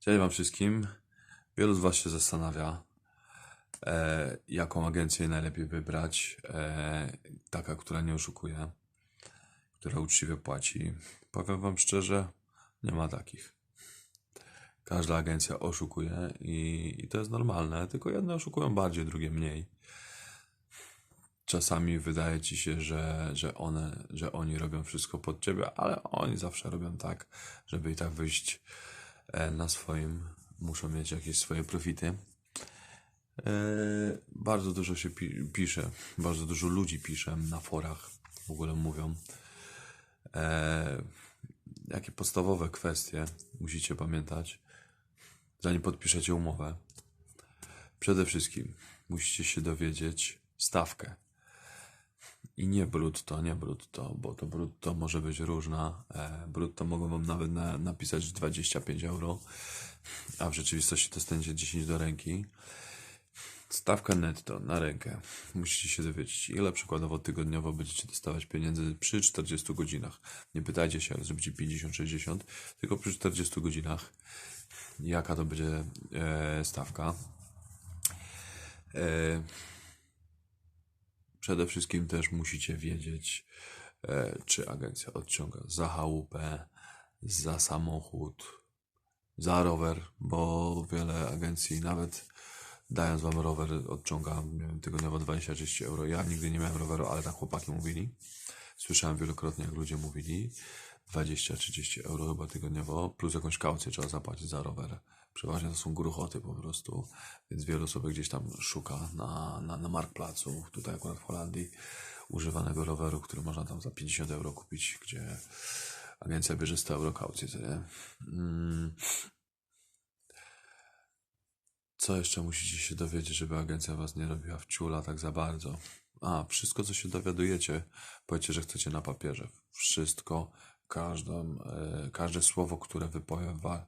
Cześć Wam wszystkim. Wielu z Was się zastanawia, e, jaką agencję najlepiej wybrać. E, taka, która nie oszukuje, która uczciwie płaci. Powiem Wam szczerze, nie ma takich. Każda agencja oszukuje i, i to jest normalne, tylko jedne oszukują bardziej, drugie mniej. Czasami wydaje ci się, że, że, one, że oni robią wszystko pod ciebie, ale oni zawsze robią tak, żeby i tak wyjść na swoim. Muszą mieć jakieś swoje profity. E, Bardzo dużo się pi- pisze, bardzo dużo ludzi pisze na forach, w ogóle mówią. E, Jakie podstawowe kwestie musicie pamiętać, zanim podpiszecie umowę? Przede wszystkim musicie się dowiedzieć stawkę. I nie brutto, nie brutto, bo to brutto może być różna. E, brutto mogą wam nawet na, napisać 25 euro, a w rzeczywistości to stanie 10 do ręki. Stawka netto na rękę. Musicie się dowiedzieć, ile przykładowo tygodniowo będziecie dostawać pieniędzy przy 40 godzinach. Nie pytajcie się, jak zrobicie 50-60, tylko przy 40 godzinach, jaka to będzie e, stawka. E, Przede wszystkim też musicie wiedzieć, e, czy agencja odciąga za chałupę, za samochód, za rower, bo wiele agencji nawet dając wam rower odciąga tygodniowo 20-30 euro. Ja nigdy nie miałem roweru, ale tak chłopaki mówili. Słyszałem wielokrotnie, jak ludzie mówili. 20-30 euro chyba tygodniowo, plus jakąś kaucję trzeba zapłacić za rower. Przeważnie to są gruchoty po prostu, więc wielu sobie gdzieś tam szuka na, na, na Marktplacu, tutaj akurat w Holandii, używanego roweru, który można tam za 50 euro kupić, gdzie agencja bierze 100 euro kaucję, co nie? Mm. Co jeszcze musicie się dowiedzieć, żeby agencja was nie robiła w ciula tak za bardzo? A, wszystko, co się dowiadujecie, powiedzcie, że chcecie na papierze. Wszystko, każdą, e, każde słowo, które wypowie wa-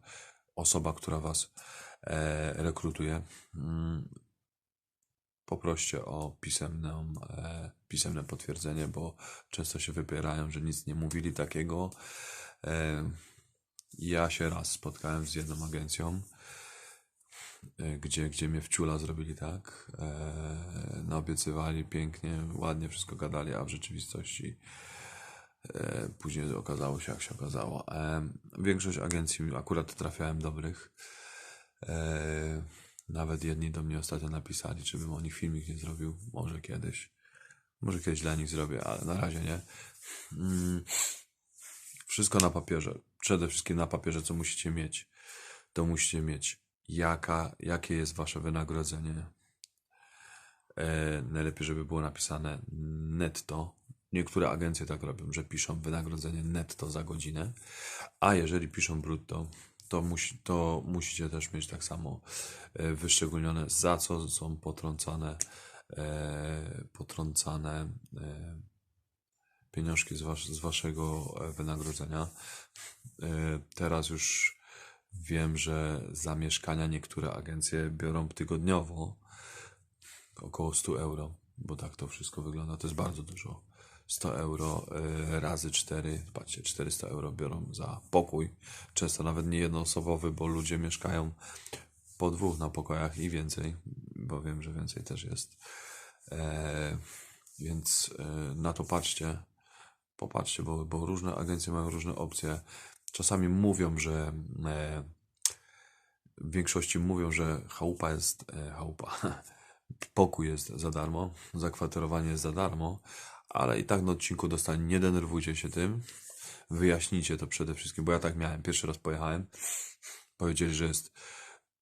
osoba, która was e, rekrutuje, mm, poproście o pisemną, e, pisemne potwierdzenie, bo często się wypierają, że nic nie mówili takiego. E, ja się raz spotkałem z jedną agencją, gdzie, gdzie mnie w ciula zrobili tak. E, naobiecywali pięknie, ładnie wszystko gadali, a w rzeczywistości później okazało się, jak się okazało. E, większość agencji akurat trafiałem dobrych. E, nawet jedni do mnie ostatnio napisali, czy bym o nich filmik nie zrobił. Może kiedyś. Może kiedyś dla nich zrobię, ale na razie nie. Mm, wszystko na papierze. Przede wszystkim na papierze, co musicie mieć. To musicie mieć, jaka, jakie jest wasze wynagrodzenie. E, najlepiej, żeby było napisane netto. Niektóre agencje tak robią, że piszą wynagrodzenie netto za godzinę, a jeżeli piszą brutto, to, musi, to musicie też mieć tak samo e, wyszczególnione, za co są potrącane, e, potrącane e, pieniążki z, was, z waszego e, wynagrodzenia. E, Teraz już wiem, że za mieszkania niektóre agencje biorą tygodniowo około 100 euro, bo tak to wszystko wygląda. To jest bardzo dużo. 100 euro e, razy 4, patrzcie, 400 euro biorą za pokój. Często nawet nie jednoosobowy, bo ludzie mieszkają po dwóch na pokojach i więcej, bo wiem, że więcej też jest. E, więc e, na to patrzcie. Popatrzcie, bo, bo różne agencje mają różne opcje. Czasami mówią, że e, w większości mówią, że chałupa jest e, chałupa. Pokój jest za darmo, zakwaterowanie jest za darmo, ale i tak na odcinku dostanie. Nie denerwujcie się tym. Wyjaśnijcie to przede wszystkim, bo ja tak miałem. Pierwszy raz pojechałem. Powiedzieli, że jest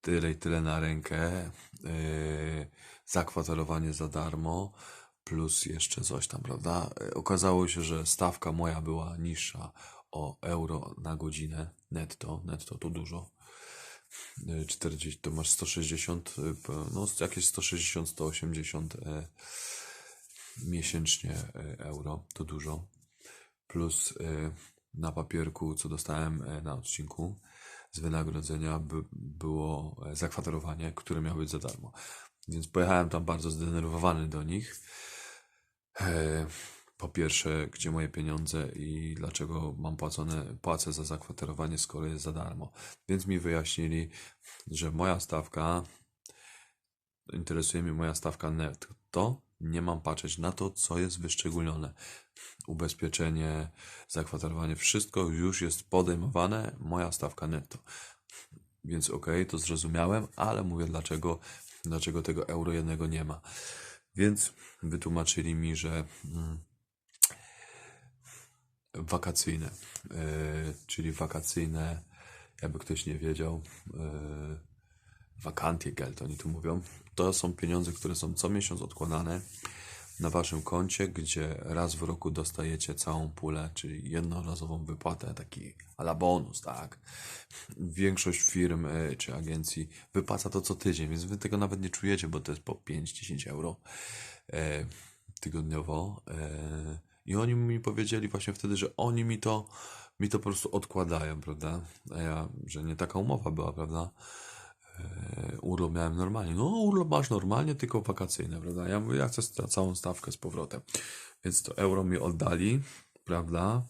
tyle i tyle na rękę. Yy, zakwaterowanie za darmo, plus jeszcze coś tam, prawda? Yy, Okazało się, że stawka moja była niższa o euro na godzinę netto. Netto to dużo. Yy, 40, to masz 160, yy, no jakieś 160, 180 e, miesięcznie e, euro, to dużo. Plus e, na papierku, co dostałem e, na odcinku z wynagrodzenia, by, było zakwaterowanie, które miało być za darmo. Więc pojechałem tam bardzo zdenerwowany do nich. Po pierwsze, gdzie moje pieniądze i dlaczego mam płacone, płacę za zakwaterowanie, skoro jest za darmo. Więc mi wyjaśnili, że moja stawka, interesuje mnie moja stawka netto, nie mam patrzeć na to, co jest wyszczególnione. Ubezpieczenie, zakwaterowanie, wszystko już jest podejmowane, moja stawka netto. Więc okej, to zrozumiałem, ale mówię dlaczego, dlaczego tego euro jednego nie ma. Więc wytłumaczyli mi, że mm, wakacyjne, e, czyli wakacyjne, jakby ktoś nie wiedział, e, wakantie Geld, oni tu mówią, to są pieniądze, które są co miesiąc odkładane na waszym koncie, gdzie raz w roku dostajecie całą pulę, czyli jednorazową wypłatę, taki ala bonus, tak. Większość firm e, czy agencji wypłaca to co tydzień, więc wy tego nawet nie czujecie, bo to jest po 5-10 euro e, tygodniowo. E, I oni mi powiedzieli właśnie wtedy, że oni mi to, mi to po prostu odkładają, prawda? A ja, że nie taka umowa była, prawda? E, urlop miałem normalnie. No, urlop masz normalnie, tylko wakacyjne, prawda? Ja mówię, ja chcę całą stawkę z powrotem. Więc to euro mi oddali, prawda?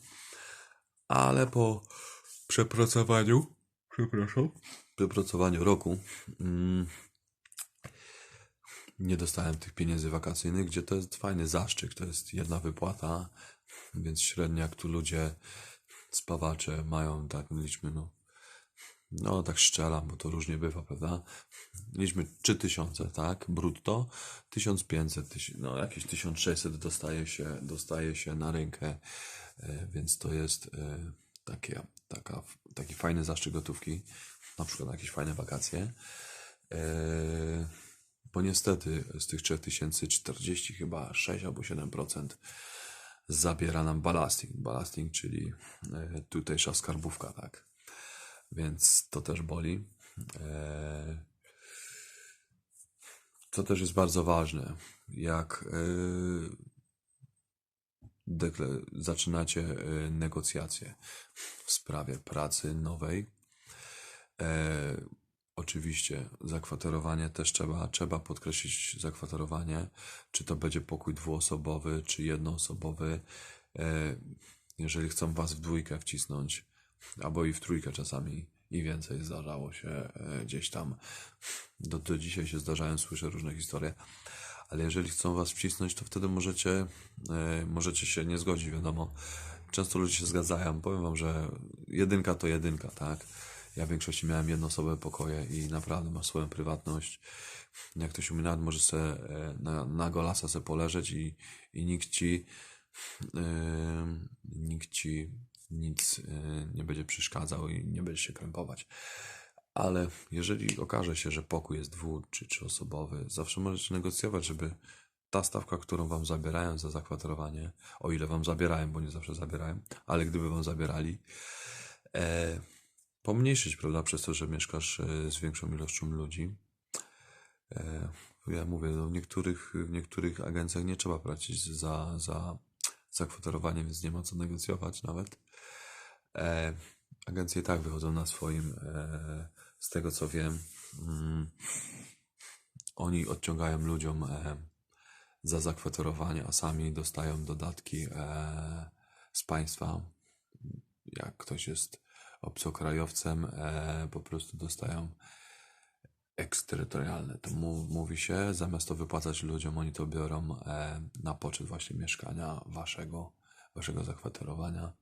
Ale po przepracowaniu, przepraszam, przepracowaniu roku, mm, nie dostałem tych pieniędzy wakacyjnych, gdzie to jest fajny zaszczyt, to jest jedna wypłata, więc średnio jak tu ludzie, spawacze mają, tak liczmy, no, no tak szczelam, bo to różnie bywa, prawda? Liczmy 3000, tak, brutto, 1500, tyś- no jakieś 1600 dostaje się, dostaje się na rękę, e, więc to jest e, takie, taka, taki fajny zaszczyt gotówki, na przykład na jakieś fajne wakacje. E, bo niestety z tych 3040 chyba 6 albo 7% zabiera nam ballasting. Ballasting, czyli tutejsza skarbówka, tak. Więc to też boli. E, Co też jest bardzo ważne, jak e, zaczynacie e, negocjacje w sprawie pracy nowej, oczywiście zakwaterowanie też trzeba, trzeba podkreślić zakwaterowanie, czy to będzie pokój dwuosobowy, czy jednoosobowy. Jeżeli chcą was w dwójkę wcisnąć, albo i w trójkę czasami i więcej zdarzało się e, gdzieś tam. Do, do dzisiaj się zdarzają, słyszę różne historie. Ale jeżeli chcą was wcisnąć, to wtedy możecie, e, możecie się nie zgodzić, wiadomo. Często ludzie się zgadzają. Powiem wam, że jedynka to jedynka, tak? Ja w większości miałem jednoosobowe pokoje i naprawdę masz swoją prywatność. Jak ktoś umie nawet może se e, na, na golasa se poleżeć i, i nikt ci em, nikt ci nic e, nie będzie przeszkadzał i nie będzie się krępować. Ale jeżeli okaże się, że pokój jest dwu czy trzyosobowy, zawsze możecie negocjować, żeby ta stawka, którą wam zabierają za zakwaterowanie, o ile wam zabierają, bo nie zawsze zabierają, ale gdyby wam zabierali, e, pomniejszyć, prawda, przez to, że mieszkasz e, z większą ilością ludzi. E, ja mówię, no w, niektórych, w niektórych agencjach nie trzeba płacić za, za zakwaterowanie, więc nie ma co negocjować nawet. E, agencje tak wychodzą na swoim, e, z tego co wiem. Mm, oni odciągają ludziom e, za zakwaterowanie, a sami dostają dodatki e, z państwa. Jak ktoś jest obcokrajowcem, e, po prostu dostają eksterytorialne. To mówi się, zamiast to wypłacać ludziom, oni to biorą e, na poczet właśnie mieszkania waszego, waszego zakwaterowania.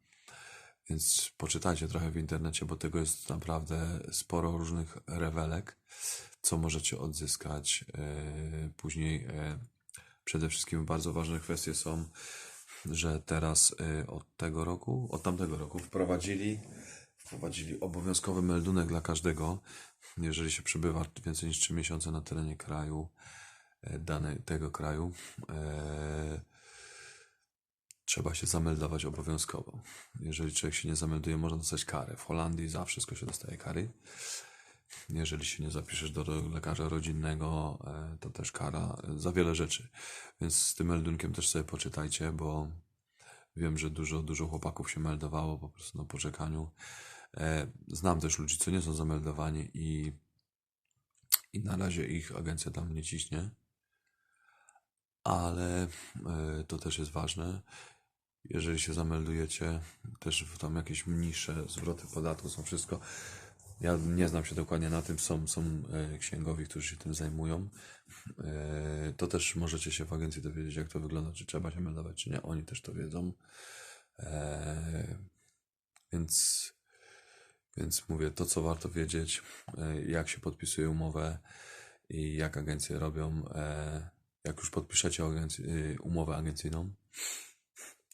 Więc poczytajcie trochę w internecie, bo tego jest naprawdę sporo różnych rewelek, co możecie odzyskać. E, później e, przede wszystkim bardzo ważne kwestie są, że teraz e, od tego roku, od tamtego roku wprowadzili, wprowadzili obowiązkowy meldunek dla każdego, jeżeli się przebywa więcej niż 3 miesiące na terenie kraju, e, dane, tego kraju. E, trzeba się zameldować obowiązkowo. Jeżeli człowiek się nie zamelduje, można dostać karę. W Holandii za wszystko się dostaje kary. Jeżeli się nie zapiszesz do lekarza rodzinnego, e, to też kara za wiele rzeczy. Więc z tym meldunkiem też sobie poczytajcie, bo wiem, że dużo, dużo chłopaków się meldowało po prostu na poczekaniu. E, Znam też ludzi, co nie są zameldowani i, i na razie ich agencja tam nie ciśnie, ale e, to też jest ważne. Jeżeli się zameldujecie, też tam jakieś mniejsze zwroty podatku są wszystko. Ja nie znam się dokładnie na tym, są, są e, księgowi, którzy się tym zajmują. E, to też możecie się w agencji dowiedzieć, jak to wygląda, czy trzeba się meldować, czy nie. Oni też to wiedzą. E, więc, więc mówię, to co warto wiedzieć, jak się podpisuje umowę i jak agencje robią. Jak już podpiszecie umowę agencyjną,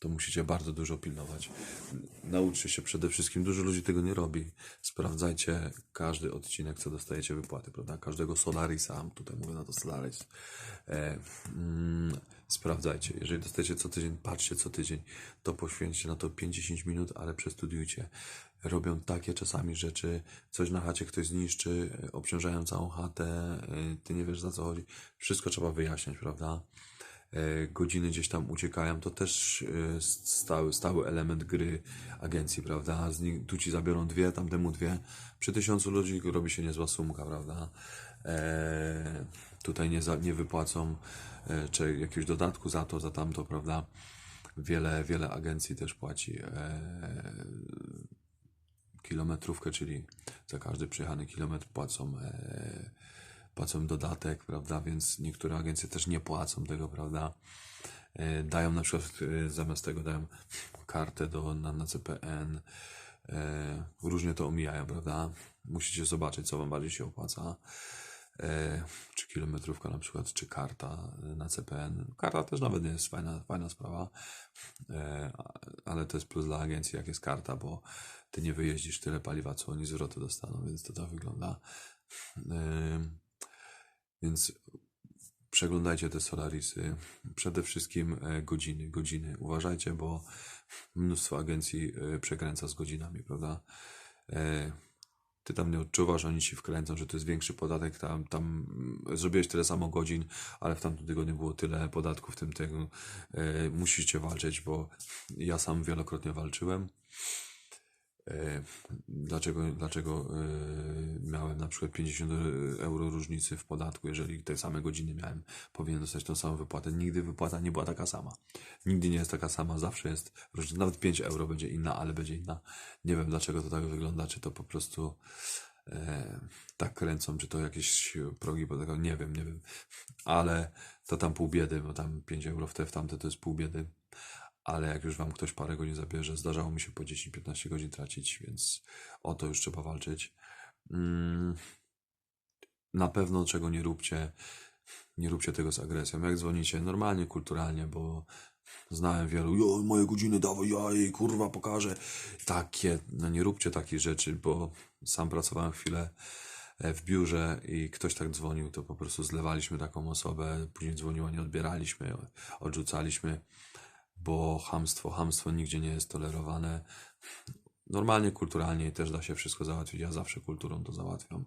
to musicie bardzo dużo pilnować. Nauczcie się przede wszystkim, dużo ludzi tego nie robi. Sprawdzajcie każdy odcinek, co dostajecie wypłaty, prawda? Każdego Solarisa, tutaj mówię na to Solaris. E, mm, sprawdzajcie. Jeżeli dostajecie co tydzień, patrzcie co tydzień, to poświęćcie na to 5-10 minut, ale przestudiujcie. Robią takie czasami rzeczy, coś na chacie ktoś zniszczy, obciążają całą chatę, e, ty nie wiesz za co chodzi. Wszystko trzeba wyjaśniać, prawda? E, godziny gdzieś tam uciekają, to też e, stały, stały element gry agencji, prawda? Z nich, tu ci zabiorą dwie, tamtemu dwie. Przy tysiącu ludzi robi się niezła sumka, prawda? E, tutaj nie, za, nie wypłacą e, czy jakiegoś dodatku za to, za tamto, prawda? Wiele, wiele agencji też płaci e, kilometrówkę, czyli za każdy przejechany kilometr płacą, e, płacą dodatek, prawda? Więc niektóre agencje też nie płacą tego, prawda? E, dają na przykład e, zamiast tego dają kartę do, na, na CPN. E, różnie to omijają, prawda? Musicie zobaczyć, co wam bardziej się opłaca. Czy kilometrówka na przykład, czy karta na CPN. Karta też nawet nie jest fajna, fajna sprawa, ale to jest plus dla agencji, jak jest karta, bo ty nie wyjeździsz tyle paliwa, co oni zwroty dostaną, więc to tak wygląda. Więc przeglądajcie te Solarisy. Przede wszystkim e, godziny, godziny. Uważajcie, bo mnóstwo agencji e, przekręca z godzinami, prawda? E, Ty tam nie odczuwasz, oni ci wkręcą, że to jest większy podatek, tam, tam mm, zrobiłeś tyle samo godzin, ale w tamtym tygodniu było tyle podatków, w tym. E, musicie walczyć, bo ja sam wielokrotnie walczyłem. E, Dlaczego, dlaczego e, miałem na przykład 50 euro różnicy w podatku, jeżeli te same godziny miałem, powinien dostać tą samą wypłatę. Nigdy wypłata nie była taka sama. Nigdy nie jest taka sama, zawsze jest różnica. Nawet 5 euro będzie inna, ale będzie inna. Nie wiem dlaczego to tak wygląda, czy to po prostu e, tak kręcą, czy to jakieś progi podatkowe, nie wiem, nie wiem. Ale to tam pół biedy, bo tam 5 euro w te, w tamte to jest pół biedy ale jak już wam ktoś parę godzin zabierze, zdarzało mi się po 10-15 godzin tracić, więc o to już trzeba walczyć. Mm, na pewno czego nie róbcie, nie róbcie tego z agresją. Jak dzwonicie, normalnie, kulturalnie, bo znałem wielu, jo, moje godziny dawaj, ja jej kurwa pokażę. Takie, no nie róbcie takich rzeczy, bo sam pracowałem chwilę e, w biurze i ktoś tak dzwonił, to po prostu zlewaliśmy taką osobę, później dzwoniła, nie odbieraliśmy, odrzucaliśmy bo hamstwo, hamstwo nigdzie nie jest tolerowane. Normalnie, kulturalnie też da się wszystko załatwić. Ja zawsze kulturą to załatwiam.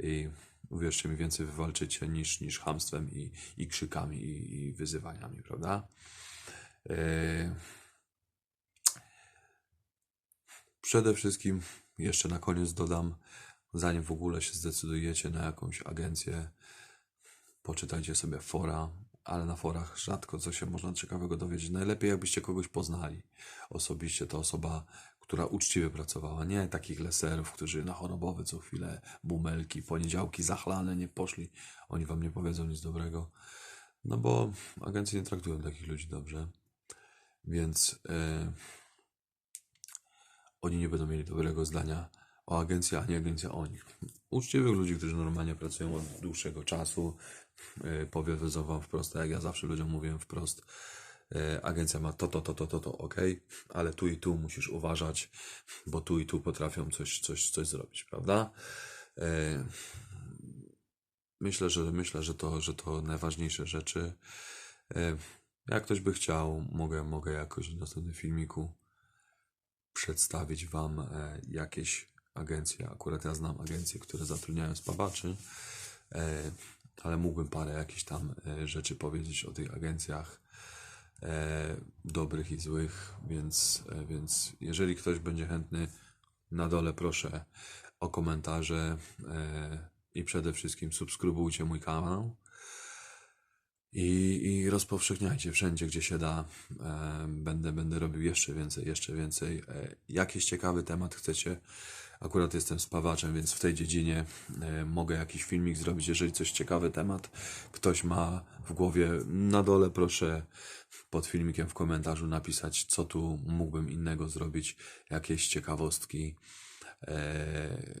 I uwierzcie mi, więcej wywalczycie niż, niż hamstwem i, i krzykami i, i wyzywaniami, prawda? Yy... Przede wszystkim, jeszcze na koniec dodam, zanim w ogóle się zdecydujecie na jakąś agencję, poczytajcie sobie fora, ale na forach rzadko co się można ciekawego dowiedzieć. Najlepiej jakbyście kogoś poznali osobiście, ta osoba, która uczciwie pracowała, nie takich leserów, którzy na chorobowy co chwilę, bumelki, poniedziałki zachlane, nie poszli, oni wam nie powiedzą nic dobrego, no bo agencje nie traktują takich ludzi dobrze, więc e, oni nie będą mieli dobrego zdania o agencji, ani agencja o nich. Uczciwych ludzi, którzy normalnie pracują od dłuższego czasu, yy, powiedzą wam wprost, tak jak ja zawsze ludziom mówiłem wprost, yy, agencja ma to, to, to, to, to, to, ok, ale tu i tu musisz uważać, bo tu i tu potrafią coś, coś, coś zrobić, prawda? Yy, myślę, że myślę, że to, że to najważniejsze rzeczy. Yy, jak ktoś by chciał, mogę, mogę jakoś w następnym filmiku przedstawić Wam e, jakieś agencje. Akurat ja znam agencje, które zatrudniają spawaczy, e, ale mógłbym parę jakichś tam e, rzeczy powiedzieć o tych agencjach e, dobrych i złych, więc, więc jeżeli ktoś będzie chętny, na dole proszę o komentarze i przede wszystkim subskrybujcie mój kanał. I, I rozpowszechniajcie wszędzie, gdzie się da. E, będę, będę robił jeszcze więcej, jeszcze więcej. E, jakiś ciekawy temat chcecie? Akurat jestem spawaczem, więc w tej dziedzinie e, mogę jakiś filmik zrobić. Jeżeli coś ciekawy temat ktoś ma w głowie, na dole proszę pod filmikiem w komentarzu napisać, co tu mógłbym innego zrobić, jakieś ciekawostki.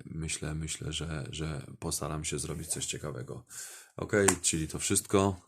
Myślę, myślę, że, że postaram się zrobić coś ciekawego. Ok, czyli to wszystko.